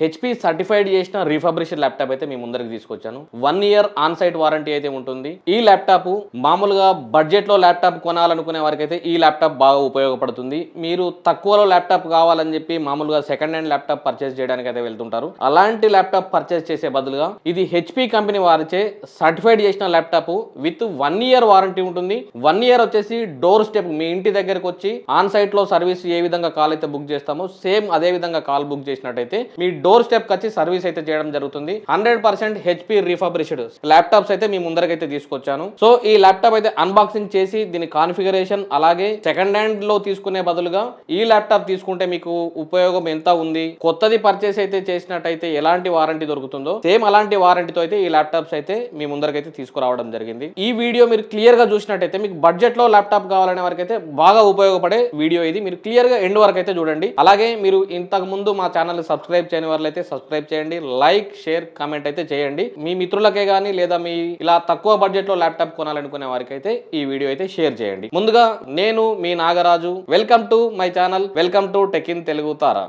HP certified చేసిన రీఫబ్రిషన్ laptop అయితే మీ ముందరికి తీసుకొచ్చాను. One year on site warranty అయితే ఉంటుంది. ఈ ల్యాప్టాప్ మామూలుగా బడ్జెట్లో ల్యాప్టాప్ కొనాలనుకునే వారికి అయితే ఈ ల్యాప్టాప్ బాగా ఉపయోగపడుతుంది. మీరు తక్కువలో ల్యాప్టాప్ కావాలని చెప్పి మామూలుగా సెకండ్ హ్యాండ్ ల్యాప్టాప్ పర్చేస్ చేయడానికి అయితే వెళ్తుంటారు. అలాంటి ల్యాప్టాప్ పర్చేస్ చేసే బదులుగా ఇది హెచ్పి కంపెనీ వారిచే సర్టిఫైడ్ చేసిన laptop with one year warranty ఉంటుంది. వన్ ఇయర్ వచ్చేసి డోర్ స్టెప్ మీ ఇంటి దగ్గరకు వచ్చి ఆన్ సైట్లో సర్వీస్ ఏ విధంగా కాల్ అయితే బుక్ చేస్తామో సేమ్ అదే విధంగా కాల్ బుక్ చేసినట్టయితే మీ డోర్ స్టెప్ వచ్చి సర్వీస్ అయితే చేయడం జరుగుతుంది. Hundred percent HP refurbished laptops అయితే మీ ముందరకైతే తీసుకొచ్చాను. సో ఈ ల్యాప్టాప్ అయితే అన్బాక్సింగ్ చేసి దీని కాన్ఫిగరేషన్ అలాగే సెకండ్ హ్యాండ్లో తీసుకునే బదులుగా ఈ ల్యాప్టాప్ తీసుకుంటే మీకు ఉపయోగం ఎంత ఉంది కొత్తది పర్చేస్ అయితే చేసినట్టయితే ఎలాంటి వారంటీ దొరుకుతుందో సేమ్ అలాంటి వారంటీతో అయితే ఈ ల్యాప్టాప్స్ అయితే మీ ముందరకైతే తీసుకురావడం జరిగింది. ఈ వీడియో మీరు క్లియర్గా చూసినట్టయితే మీకు బడ్జెట్లో ల్యాప్టాప్ కావాలనే వరకు అయితే బాగా ఉపయోగపడే వీడియో ఇది. మీరు క్లియర్గా ఎండ్ వరకు అయితే చూడండి. అలాగే మీరు ఇంతకు ముందు మా ఛానల్ సబ్స్క్రైబ్ చేయని అయితే సబ్స్క్రైబ్ చేయండి లైక్ షేర్ కామెంట్ అయితే చేయండి. మీ మిత్రులకే కానీ లేదా మీ ఇలా తక్కువ బడ్జెట్లో ల్యాప్టాప్ కొనాలనుకునే వారికి అయితే ఈ వీడియో అయితే షేర్ చేయండి. ముందుగా నేను మీ Nagaraju. Welcome to my channel welcome to tech in Telugu Tara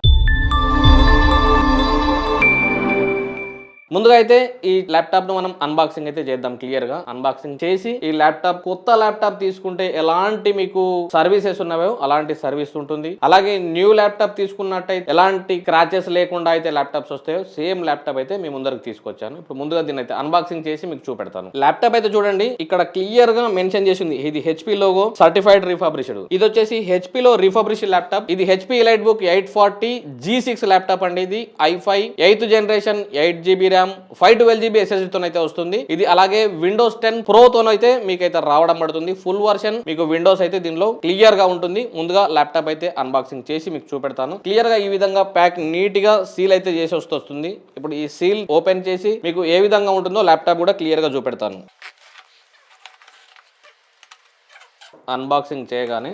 ముందుగా అయితే ఈ ల్యాప్టాప్ను మనం అన్బాక్సింగ్ అయితే చేద్దాం క్లియర్గా. అన్బాక్సింగ్ చేసి ఈ ల్యాప్టాప్ కొత్త ల్యాప్టాప్ తీసుకుంటే ఎలాంటి మీకు సర్వీసెస్ ఉన్నాయో అలాంటి సర్వీస్ ఉంటుంది. అలాగే న్యూ ల్యాప్టాప్ తీసుకున్నట్టయితే ఎలాంటి క్రాచెస్ లేకుండా అయితే ల్యాప్టాప్స్ వస్తాయో సేమ్ ల్యాప్టాప్ అయితే మీ ముందరకు తీసుకొచ్చాను. ఇప్పుడు ముందుగా దీన్ని అయితే అన్బాక్సింగ్ చేసి మీకు చూపెడతాను. ల్యాప్టాప్ అయితే చూడండి ఇక్కడ క్లియర్గా మెన్షన్ చేసింది ఇది హెచ్పి లోగో సర్టిఫైడ్ రిఫాబ్రిషడ్ ఇది వచ్చేసి హెచ్పి లో రీఫాబ్రిష్డ్ ల్యాప్టాప్ ఇది HP elite book eight forty G six laptop అండి ఇది. I five eighth generation eight GB RAM five twelve GB ఎస్ఎస్డీతో అయితే వస్తుంది. ఇది అలాగే విండోస్ టెన్ ప్రో తోనైతే మీకైతే రావడం పడుతుంది. ఫుల్ వర్షన్ మీకు విండోస్ అయితే దీనిలో క్లియర్గా ఉంటుంది. ముందుగా ల్యాప్టాప్ అయితే అన్బాక్సింగ్ చేసి మీకు చూపెడతాను. క్లియర్గా ఈ విధంగా ప్యాక్ నీట్గా సీల్ అయితే చేసి వస్తుంది. ఇప్పుడు ఈ సీల్ ఓపెన్ చేసి మీకు ఏ విధంగా ఉంటుందో ల్యాప్టాప్ కూడా క్లియర్గా చూపెడతాను. అన్బాక్సింగ్ చేయగానే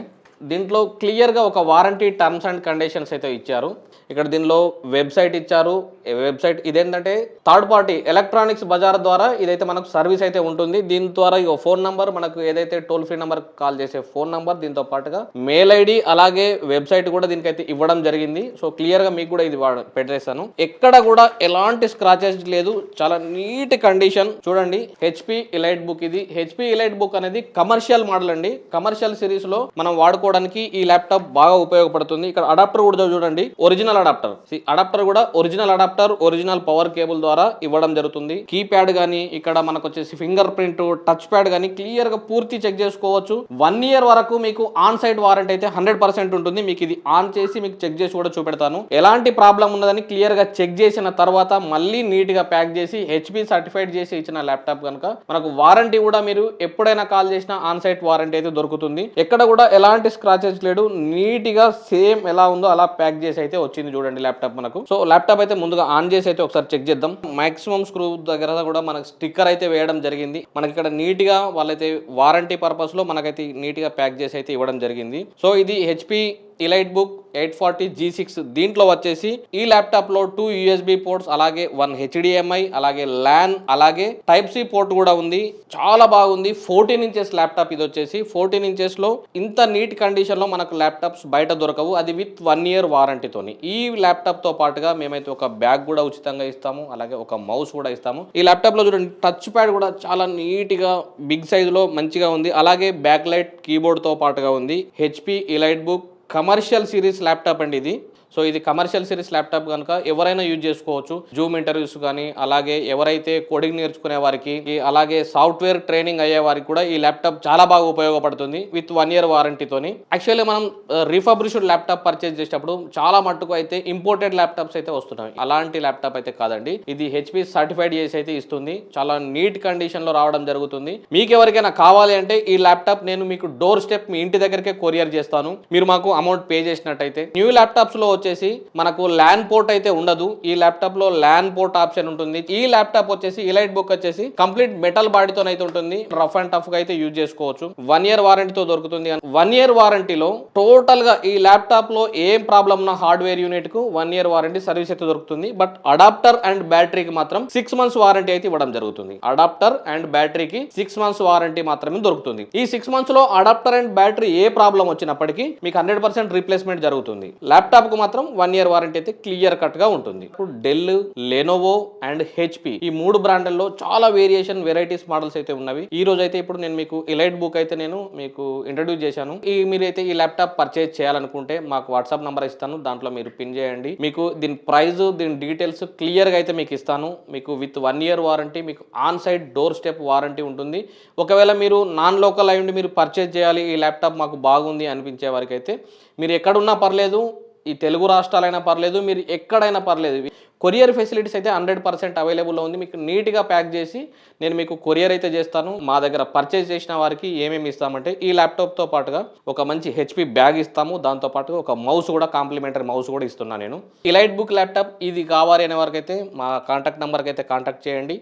దీంట్లో క్లియర్గా ఒక వారంటీ టర్మ్స్ అండ్ కండిషన్స్ అయితే ఇచ్చారు. ఇక్కడ దీనిలో వెబ్సైట్ ఇచ్చారు. వెబ్సైట్? ఇదేంటంటే థర్డ్ పార్టీ ఎలక్ట్రానిక్స్ బజార్ ద్వారా ఇదైతే మనకు సర్వీస్ అయితే ఉంటుంది. దీని ద్వారా ఇక ఫోన్ నంబర్ మనకు ఏదైతే టోల్ ఫ్రీ నెంబర్ కాల్ చేసే ఫోన్ నంబర్ దీంతో పాటుగా మెయిల్ ఐడి అలాగే వెబ్సైట్ కూడా దీనికైతే ఇవ్వడం జరిగింది. సో క్లియర్గా మీకు కూడా ఇది వాడ- ఎక్కడ కూడా ఎలాంటి స్క్రాచెస్ లేదు. చాలా నీట్ కండిషన్. చూడండి హెచ్పి ఇలైట్ బుక్ ఇది. హెచ్పి ఇలైట్ బుక్ అనేది కమర్షియల్ మోడల్ అండి. కమర్షియల్ సిరీస్లో మనం వాడుకోవడానికి ఈ ల్యాప్టాప్ బాగా ఉపయోగపడుతుంది. ఇక్కడ అడాప్టర్ కూడా చూడండి. ఒరిజినల్ అడాప్టర్ అడాప్టర్ కూడా original adapter original power cable ద్వారా ఇవ్వడం జరుగుతుంది. కీప్యాడ్ గానీ ఇక్కడ మనకు వచ్చేసి ఫింగర్ ప్రింట్ టచ్ ప్యాడ్ గానీ క్లియర్గా పూర్తి చెక్ చేసుకోవచ్చు. వన్ ఇయర్ వరకు మీకు ఆన్ సైట్ వారంటీ అయితే హండ్రెడ్ పర్సెంట్ ఉంటుంది. మీకు ఇది ఆన్ చేసి మీకు చెక్ చేసి కూడా చూపెడతాను. ఎలాంటి ప్రాబ్లం ఉన్నదని క్లియర్గా చెక్ చేసిన తర్వాత మళ్ళీ నీట్గా ప్యాక్ చేసి హెచ్పి సర్టిఫైడ్ చేసి ఇచ్చిన ల్యాప్టాప్ కనుక మనకు వారంటీ కూడా మీరు ఎప్పుడైనా కాల్ చేసినా ఆన్ సైట్ వారంటీ అయితే దొరుకుతుంది. ఎక్కడ కూడా ఎలాంటి స్క్రాచెస్ లేడు. నీట్గా సేమ్ ఎలా ఉందో అలా ప్యాక్ చేసి అయితే వచ్చింది. చూడండి ల్యాప్టాప్ మనకు. సో ల్యాప్టాప్ అయితే ముందుగా ఆన్ చేసి అయితే ఒకసారి చెక్ చేద్దాం. మాక్సిమం స్క్రూ దగ్గర కూడా మనకు స్టిక్కర్ అయితే వేయడం జరిగింది. మనకి ఇక్కడ నీట్గా వాళ్ళైతే వారంటీ పర్పస్లో మనకైతే నీట్గా ప్యాక్ చేసి అయితే ఇవ్వడం జరిగింది. సో ఇది HP elite book eight forty G six దీంట్లో వచ్చేసి ఈ ల్యాప్టాప్లో టూ యూఎస్బి పోర్ట్స్ అలాగే వన్ హెచ్డిఎంఐ అలాగే ల్యాన్ అలాగే టైప్ సి పోర్ట్ కూడా ఉంది. చాలా బాగుంది. ఫోర్టీన్ ఇంచెస్ ల్యాప్టాప్ ఇది వచ్చేసి. ఫోర్టీన్ ఇంచెస్లో ఇంత నీట్ కండిషన్లో మనకు ల్యాప్టాప్స్ బయట దొరకవు. అది విత్ వన్ ఇయర్ వారంటీతోని ఈ ల్యాప్టాప్తో పాటుగా మేమైతే ఒక బ్యాగ్ కూడా ఉచితంగా ఇస్తాము. అలాగే ఒక మౌస్ కూడా ఇస్తాము. ఈ ల్యాప్టాప్లో చూడండి టచ్ ప్యాడ్ కూడా చాలా నీట్గా బిగ్ సైజులో మంచిగా ఉంది. అలాగే బ్యాక్ లైట్ కీబోర్డ్తో పాటుగా ఉంది. HP elite book commercial series laptop అండి ఇది. సో ఇది కమర్షియల్ సిరీస్ ల్యాప్టాప్ కనుక ఎవరైనా యూజ్ చేసుకోవచ్చు. జూమ్ ఇంటర్వ్యూస్ కానీ అలాగే ఎవరైతే కోడింగ్ నేర్చుకునే వారికి అలాగే సాఫ్ట్వేర్ ట్రైనింగ్ అయ్యే వారికి కూడా ఈ ల్యాప్టాప్ చాలా బాగా ఉపయోగపడుతుంది విత్ వన్ ఇయర్ వారంటీతోని యాక్చువల్లీ మనం రీఫబ్రిష్డ్ ల్యాప్టాప్ పర్చేజ్ చేసేటప్పుడు చాలా మట్టుకు అయితే ఇంపోర్టెడ్ ల్యాప్టాప్స్ అయితే వస్తున్నాయి. అలాంటి ల్యాప్టాప్ అయితే కాదండి. ఇది హెచ్పి సర్టిఫైడ్ చేసి అయితే ఇస్తుంది. చాలా నీట్ కండిషన్లో రావడం జరుగుతుంది. మీకు ఎవరికైనా కావాలి అంటే ఈ ల్యాప్టాప్ నేను మీకు డోర్ స్టెప్ మీ ఇంటి దగ్గరకే కొరియర్ చేస్తాను. మీరు మాకు అమౌంట్ పే చేసినట్టయితే. న్యూ ల్యాప్టాప్స్లో వచ్చేసి మనకు ల్యాన్ పోర్ట్ అయితే ఉండదు. ఈ ల్యాప్టాప్లో ల్యాన్ పోర్ట్ ఆప్షన్ ఉంటుంది. ఈ ల్యాప్టాప్ వచ్చేసి ఇలైట్ బుక్ వచ్చేసి కంప్లీట్ మెటల్ బాడీతో అయితే ఉంటుంది. రఫ్ అండ్ టఫ్గా అయితే యూజ్ చేసుకోవచ్చు. వన్ ఇయర్ వారంటీతో దొరుకుతుంది. వన్ ఇయర్ వారంటీలో టోటల్గా ఈ ల్యాప్టాప్లో ఏం ప్రాబ్లం ఉన్న హార్డ్వేర్ యూనిట్కు వన్ ఇయర్ వారంటీ సర్వీస్ అయితే దొరుకుతుంది. బట్ అడాప్టర్ అండ్ బ్యాటరీకి మాత్రం సిక్స్ మంత్స్ వారంటీ అయితే ఇవ్వడం జరుగుతుంది. అడాప్టర్ అండ్ బ్యాటరీకి సిక్స్ మంత్స్ వారంటీ మాత్రమే దొరుకుతుంది. ఈ సిక్స్ మంత్స్లో అడాప్టర్ అండ్ బ్యాటరీ ఏ ప్రాబ్లం వచ్చినప్పటికీ మీకు హండ్రెడ్ పర్సెంట్ రీప్లేస్మెంట్ జరుగుతుంది. ల్యాప్టాప్కు మాత్రం మాత్రం వన్ ఇయర్ వారంటీ అయితే క్లియర్ కట్గా ఉంటుంది. ఇప్పుడు డెల్ లెనోవో అండ్ హెచ్పి ఈ మూడు బ్రాండ్లలో చాలా వేరియేషన్ వెరైటీస్ మోడల్స్ అయితే ఉన్నవి. ఈ రోజు అయితే ఇప్పుడు నేను మీకు ఇలైట్ బుక్ అయితే నేను మీకు ఇంట్రడ్యూస్ చేశాను. ఈ మీరైతే ఈ ల్యాప్టాప్ పర్చేజ్ చేయాలనుకుంటే మాకు వాట్సాప్ నంబర్ ఇస్తాను. దాంట్లో మీరు పిన్ చేయండి. మీకు దీని ప్రైస్ దీని డీటెయిల్స్ క్లియర్గా అయితే మీకు ఇస్తాను. మీకు విత్ వన్ ఇయర్ వారంటీ మీకు on side door step warranty ఉంటుంది. ఒకవేళ మీరు నాన్ లోకల్ అయ్యుండి మీరు పర్చేజ్ చేయాలి ఈ ల్యాప్టాప్ మాకు బాగుంది అనిపించే వారికి అయితే మీరు ఎక్కడున్నా పర్లేదు ఈ తెలుగు రాష్ట్రాలైనా పర్లేదు మీరు ఎక్కడైనా పర్లేదు. కొరియర్ ఫెసిలిటీస్ అయితే హండ్రెడ్ పర్సెంట్ అవైలబుల్లో ఉంది. మీకు నీట్గా ప్యాక్ చేసి నేను మీకు కొరియర్ అయితే చేస్తాను. మా దగ్గర పర్చేజ్ చేసిన వారికి ఏమేమి ఇస్తామంటే ఈ ల్యాప్టాప్తో పాటుగా ఒక మంచి హెచ్పి బ్యాగ్ ఇస్తాము. దాంతో పాటుగా ఒక మౌస్ కూడా కాంప్లిమెంటరీ మౌస్ కూడా ఇస్తున్నాను నేను. ఈ లైట్ బుక్ ల్యాప్టాప్ ఇది కావాలి అనే వారికి అయితే మా కాంటాక్ట్ నెంబర్కి అయితే కాంటాక్ట్ చేయండి.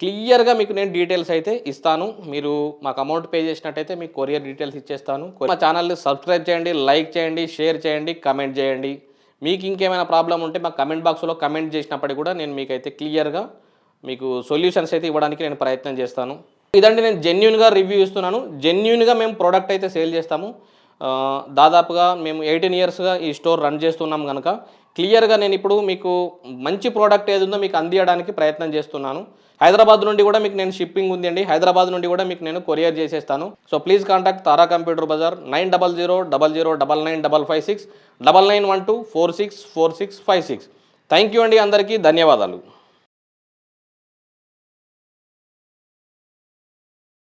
క్లియర్గా మీకు నేను డీటెయిల్స్ అయితే ఇస్తాను. మీరు మాకు అమౌంట్ పే చేసినట్టయితే మీకు కొరియర్ డీటెయిల్స్ ఇచ్చేస్తాను. మా ఛానల్ని సబ్స్క్రైబ్ చేయండి లైక్ చేయండి షేర్ చేయండి కమెంట్ చేయండి. మీకు ఇంకేమైనా ప్రాబ్లం ఉంటే మా కమెంట్ బాక్స్లో కమెంట్ చేసినప్పటికీ కూడా నేను మీకైతే క్లియర్గా మీకు సొల్యూషన్స్ అయితే ఇవ్వడానికి నేను ప్రయత్నం చేస్తాను. ఇదండి నేను జెన్యున్గా రివ్యూ ఇస్తున్నాను. జెన్యున్గా మేము ప్రోడక్ట్ అయితే సేల్ చేస్తాము. దాదాపుగా మేము ఎయిటీన్ ఇయర్స్గా ఈ స్టోర్ రన్ చేస్తున్నాం కనుక క్లియర్గా నేను ఇప్పుడు మీకు మంచి ప్రోడక్ట్ ఏది ఉందో మీకు అందియడానికి ప్రయత్నం చేస్తున్నాను. హైదరాబాద్ నుండి కూడా మీకు నేను షిప్పింగ్ ఉంది అండి. హైదరాబాద్ నుండి కూడా మీకు నేను కొరియర్ చేసేస్తాను. So please contact Tara computer Bazar nine double zero double zero double nine double five six double nine one two four six four six five six. Thank you అండి అందరికీ. ధన్యవాదాలు.